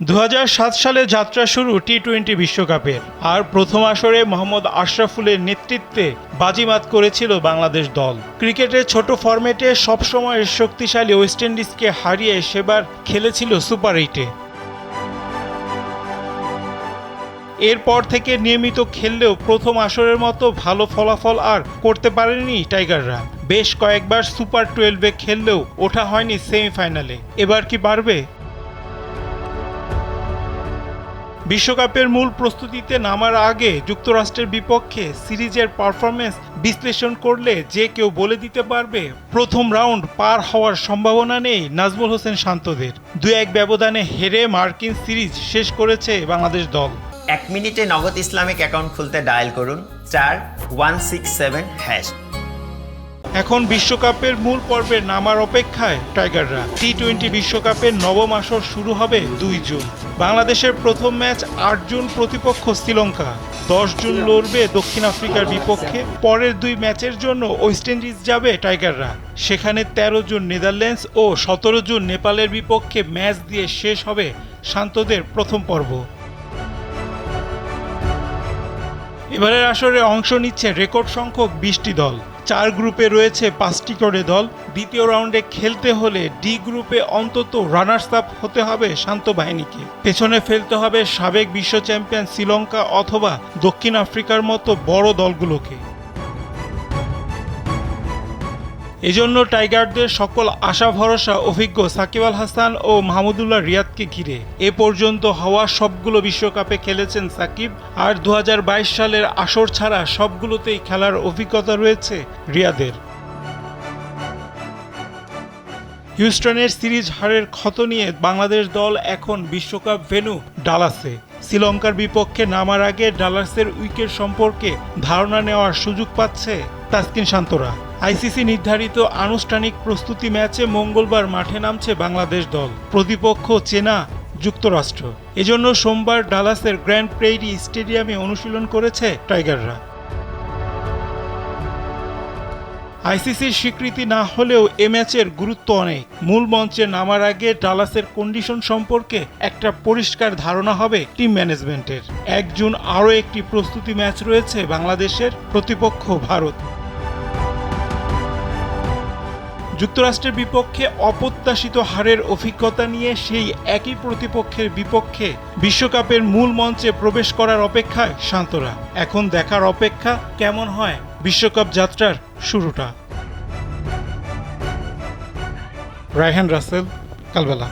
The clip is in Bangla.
দু হাজার সাত সালে যাত্রা শুরু টি টোয়েন্টি বিশ্বকাপের। আর প্রথম আসরে মোহাম্মদ আশরাফুলের নেতৃত্বে বাজিমাত করেছিল বাংলাদেশ দল। ক্রিকেটের ছোট ফরম্যাটে সবসময় শক্তিশালী ওয়েস্ট ইন্ডিজকে হারিয়ে সেবার খেলেছিল সুপার এইটে। এরপর থেকে নিয়মিত খেললেও প্রথম আসরের মতো ভালো ফলাফল আর করতে পারেনি টাইগাররা। বেশ কয়েকবার সুপার টুয়েলভে খেললেও ওঠা হয়নি সেমিফাইনালে। এবার কি পারবে বিশ্বকাপের মূল প্রস্তুতিতে নামার আগে যুক্তরাষ্ট্রের বিপক্ষে সিরিজের পারফরমেন্স বিশ্লেষণ করলে যে কেউ বলে দিতে পারবে, প্রথম রাউন্ড পার হওয়ার সম্ভাবনা নেই নাজমুল হোসেন শান্তদের। দু এক ব্যবধানে হেরে মার্কিন সিরিজ শেষ করেছে বাংলাদেশ দল। এক মিনিটে নগদ ইসলামিক অ্যাকাউন্ট খুলতে ডায়াল করুন, চার ওয়ান সিক্স সেভেন হ্যাশ এখন বিশ্বকাপের মূল পর্বে নামার অপেক্ষায় টাইগাররা টি টোয়েন্টি বিশ্বকাপের নবম আসর শুরু হবে দুই জুন। বাংলাদেশের প্রথম ম্যাচ আট জুন প্রতিপক্ষ শ্রীলঙ্কা। দশ জুন লড়বে দক্ষিণ আফ্রিকার বিপক্ষে। পরের দুই ম্যাচের জন্য ওয়েস্ট ইন্ডিজ যাবে টাইগাররা। সেখানে তেরো জুন নেদারল্যান্ডস ও সতেরো জুন নেপালের বিপক্ষে ম্যাচ দিয়ে শেষ হবে শান্তদের প্রথম পর্ব। এবারের আসরে অংশ নিচ্ছে রেকর্ড সংখ্যক বিশটি দল। চার গ্রুপে রয়েছে পাঁচটি করে দল। দ্বিতীয় রাউন্ডে খেলতে হলে ডি গ্রুপে অন্তত রানার্স আপ হতে হবে শান্ত বাহিনীকে। পেছনে ফেলতে হবে সাবেক বিশ্ব চ্যাম্পিয়ন শ্রীলঙ্কা অথবা দক্ষিণ আফ্রিকার মতো বড় দলগুলোকে। এজন্য টাইগারদের সকল আশা, ভরসা, অভিজ্ঞ সাকিব আল হাসান ও মাহমুদুল্লাহ রিয়াদকে ঘিরে। এ পর্যন্ত হওয়া সবগুলো বিশ্বকাপে খেলেছেন সাকিব, আর দু হাজার বাইশ সালের আসর ছাড়া সবগুলোতেই খেলার অভিজ্ঞতা রয়েছে রিয়াদের। হিউস্টনের সিরিজ হারের ক্ষত নিয়ে বাংলাদেশ দল এখন বিশ্বকাপ ভেন্যু ডালাসে। শ্রীলঙ্কার বিপক্ষে নামার আগে ডালাসের উইকেট সম্পর্কে ধারণা নেওয়ার সুযোগ পাচ্ছে তাসকিন শান্তরা। আইসিসি নির্ধারিত আনুষ্ঠানিক প্রস্তুতি ম্যাচে মঙ্গলবার মাঠে নামছে বাংলাদেশ দল, প্রতিপক্ষ চেনা যুক্তরাষ্ট্র। এজন্য সোমবার ডালাসের গ্র্যান্ড প্রেইরি স্টেডিয়ামে অনুশীলন করেছে টাইগাররা। আইসিসির স্বীকৃতি না হলেও এ ম্যাচের গুরুত্ব অনেক। মূল মঞ্চে নামার আগে ডালাসের কন্ডিশন সম্পর্কে একটা পরিষ্কার ধারণা হবে টিম ম্যানেজমেন্টের। এক জুন আরও একটি প্রস্তুতি ম্যাচ রয়েছে বাংলাদেশের প্রতিপক্ষ ভারত। যুক্তরাষ্ট্রের বিপক্ষে অপ্রত্যাশিত হারের অভিজ্ঞতা নিয়ে সেই একই প্রতিপক্ষের বিপক্ষে বিশ্বকাপের মূল মঞ্চে প্রবেশ করার অপেক্ষায় শান্তরা। এখন দেখার অপেক্ষা কেমন হয় বিশ্বকাপ যাত্রার শুরুটা? রায়হান রাসেল, কালবেলা।